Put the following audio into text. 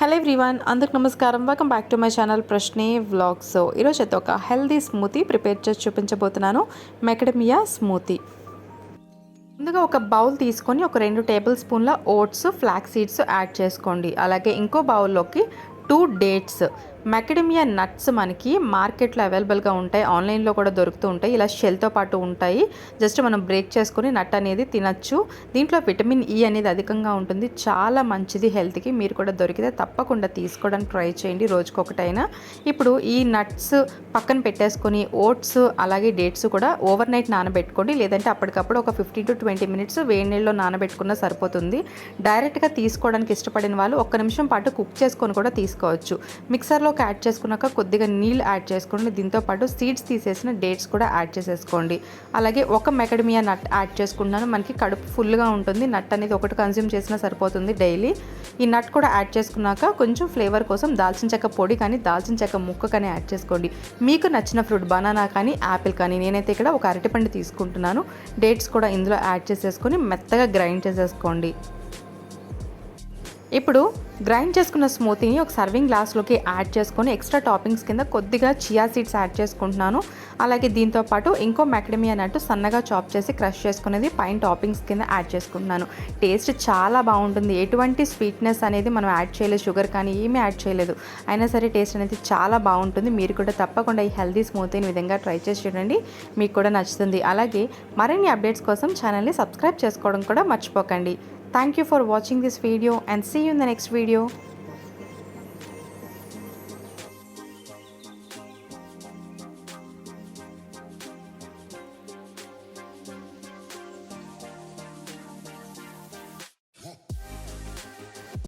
Hello everyone అందరికి నమస్కారం. Welcome back to my channel Prashne vlogs so ఈరోజు అయితే ఒక హెల్దీ స్మూతీ ప్రిపేర్ చేసి చూపించబోతున్నాను. మెకడమియా స్మూతీ ముందుగా ఒక బౌల్ తీసుకొని ఒక రెండు టేబుల్ స్పూన్ల ఓట్స్ ఫ్లాక్ సీడ్స్ యాడ్ చేసుకోండి. అలాగే ఇంకో బౌల్లోకి టూ డేట్స్ మెకడమియా నట్స్ మనకి మార్కెట్లో అవైలబుల్గా ఉంటాయి. ఆన్లైన్లో కూడా దొరుకుతూ ఉంటాయి. ఇలా షెల్తో పాటు ఉంటాయి. జస్ట్ మనం బ్రేక్ చేసుకొని నట్ అనేది తినచ్చు. దీంట్లో విటమిన్ ఈ e అనేది అధికంగా ఉంటుంది. చాలా మంచిది హెల్త్కి. మీరు కూడా దొరికితే తప్పకుండా తీసుకోవడానికి ట్రై చేయండి. రోజుకొకటైనా ఇప్పుడు ఈ నట్స్ పక్కన పెట్టేసుకొని ఓట్స్ అలాగే డేట్స్ కూడా ఓవర్ నైట్ నానబెట్టుకోండి. లేదంటే అప్పటికప్పుడు ఒక ఫిఫ్టీన్ టు ట్వంటీ మినిట్స్ వేడి నీళ్ళలో నానబెట్టుకున్నా సరిపోతుంది. డైరెక్ట్గా తీసుకోవడానికి ఇష్టపడిన వాళ్ళు ఒక్క నిమిషం పాటు కుక్ చేసుకొని కూడా తీసుకోవచ్చు. మిక్సర్లో మిక్సర్లోకి యాడ్ చేసుకున్నాక కొద్దిగా నీళ్ళు యాడ్ చేసుకోండి. దీంతో పాటు సీడ్స్ తీసేసిన డేట్స్ కూడా యాడ్ చేసేసుకోండి. అలాగే ఒక మెకడమియా నట్ యాడ్ చేసుకుంటున్నాను. మనకి కడుపు ఫుల్గా ఉంటుంది. నట్ అనేది ఒకటి కన్జ్యూమ్ చేసినా సరిపోతుంది డైలీ. ఈ నట్ కూడా యాడ్ చేసుకున్నాక కొంచెం ఫ్లేవర్ కోసం దాల్చిన చెక్క పొడి కానీ దాల్చిన చెక్క ముక్క కానీ యాడ్ చేసుకోండి. మీకు నచ్చిన ఫ్రూట్ బనానా కానీ యాపిల్ కానీ నేనైతే ఇక్కడ ఒక అరటిపండు తీసుకుంటున్నాను. డేట్స్ కూడా ఇందులో యాడ్ చేసేసుకొని మెత్తగా గ్రైండ్ చేసేసుకోండి. ఇప్పుడు గ్రైండ్ చేసుకున్న స్మూతీని ఒక సర్వింగ్ గ్లాస్లోకి యాడ్ చేసుకొని ఎక్స్ట్రా టాపింగ్స్ కింద కొద్దిగా చియా సీడ్స్ యాడ్ చేసుకుంటున్నాను. అలాగే దీంతో పాటు ఇంకో మెకడమీ అన్నట్టు సన్నగా చాప్ చేసి క్రష్ చేసుకునేది పైన టాపింగ్స్ కింద యాడ్ చేసుకుంటున్నాను. టేస్ట్ చాలా బాగుంటుంది. ఎటువంటి స్వీట్నెస్ అనేది మనం యాడ్ చేయలేదు. షుగర్ కానీ ఏమీ యాడ్ చేయలేదు. అయినా సరే టేస్ట్ అనేది చాలా బాగుంటుంది. మీరు కూడా తప్పకుండా ఈ హెల్దీ స్మూతీని విధంగా ట్రై చేసి చూడండి. మీకు కూడా నచ్చుతుంది. అలాగే మరిన్ని అప్డేట్స్ కోసం ఛానల్ని సబ్స్క్రైబ్ చేసుకోవడం కూడా మర్చిపోకండి. Thank you for watching this video and see you in the next video.